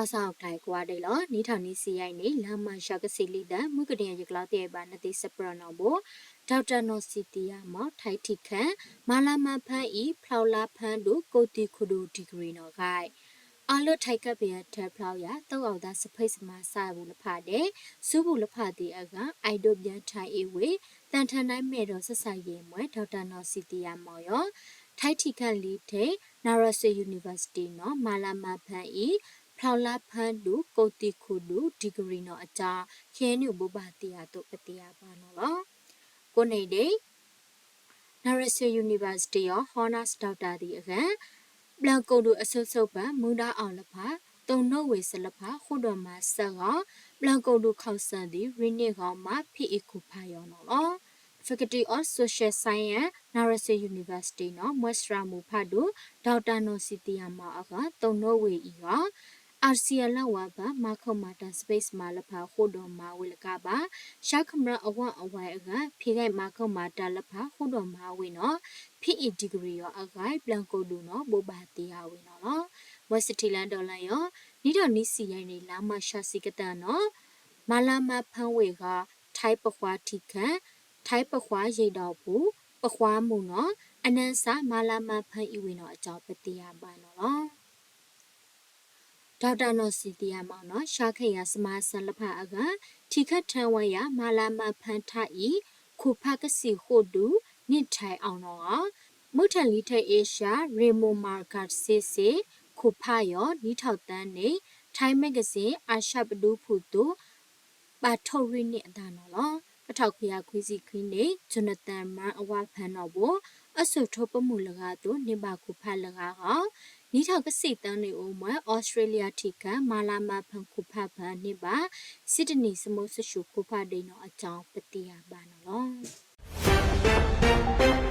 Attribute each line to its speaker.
Speaker 1: အဆောက်ထိုင်ကွာတယ်လောနီထောင်နီစီရိုင်နေလာမရှာကစီလီတန်မုကတဲ့ရကလာတဲ့ပါနတိစပရနောဘောဒေါက်တာနော်စီတီယာမောထိုက်တီခန်မာလာမဖန်ဤဖလောက်လာဖန်တို့ကိုတီခုဒူဒီဂရီနော်ခိုင်အလွတ်ထိုက်ကပ်ပြတဲ့ဖလောက်ရတောက်အောင်သားစဖိတ်စမဆာဘူးလဖတဲ့စူးဘူးလဖတဲ့အကအိုက်ဒိုပြန်ထိုင်အေဝေတန်ထန်တိုင်းမဲ့တော်ဆက်ဆိုင်ရင်မွဲဒေါက်တာနော်စီတီယာမောရောထိုက်တီခန်လီတဲ့နာရဆေယူနီဗာစီတီနော်မာလာမဖန်ဤ ဖလောက်လာဖန်တို့ကိုတီခုဒူဒီဂရီနော်အကြခဲနုဘဘတီယာတို့ပတီယာပါနော်လောကိုနေတဲ့ National University of Honors Doctor ဒီအခန်းဘလန်ကုံတို့အဆုပ်ဆုပ်ပံမူနာအောင်လဖာတုံနှုတ်ဝေစလဖာခုတော်မှာဆက်ကဘလန်ကုံတို့ခောက်ဆန်သည်ရင်းနေကောင်မှာဖိအခုဖာယောနော်လော Faculty of Social Science National University နော်မွက်စရာမူဖတ်တို့ဒေါက်တာနိုစီတီယာမာအကတုံနှုတ်ဝေဤက အာဆီယလဝဘမခုမာတန်စပိတ်မှာလဖာခုတော်မှာဝေလကပါရှာခမရအဝအဝိုင်အကဖိခိုင်မခုမာတလဖာခုတော်မှာဝေနော်ဖိအီဒီဂရီရောအကိုင်ပလန်ကိုလူနော်ဘောဘာတီယာဝေနော်နော်ဝက်စတီလန်ဒေါ်လာရောနီတော်နီစီရိုင်းနေလာမရှာစီကတန်နော်မလာမဖန်းဝေကထိုက်ပခွာထိခန့်ထိုက်ပခွာရိတ်တော်ဘူးပခွာမှုနော်အနန်းစာမလာမဖန်းဤဝေနော်အကြောင်းပတိယပါနော်နော် ဒေါက်တာနော်စီတီယာမောင်နော်ရှာခေရစမဆန်လဖအကထိခတ်ထန်ဝရမာလာမဖန်ထဤခုဖကစီဟုဒူနစ်ထိုင်အောင်တော့မုထန်လီထိုင်အေရှာရေမိုမာကတ်စီစီခုဖယောနီထောက်တန်းနေထိုင်းမဂ္ဂဇင်းအာရှပဒူဖူတူပါထော်ရီနေအတာနော်လော ပထောက်ခရခွေးစီခွင်းနေဂျွနသန်မန်အဝဖန်တော့ဘောအဆုထောပမှုလကားတို့နေပါခုဖတ်လကားကနီထောက်ကစိတ်တန်းနေဦးမဩစတြေးလျထိကမာလာမဖန်ခုဖတ်ဖန်နေပါစစ်ဒနီစမုတ်ဆရှုခုဖတ်ဒိနော်အကြောင်းပတိယပါနော်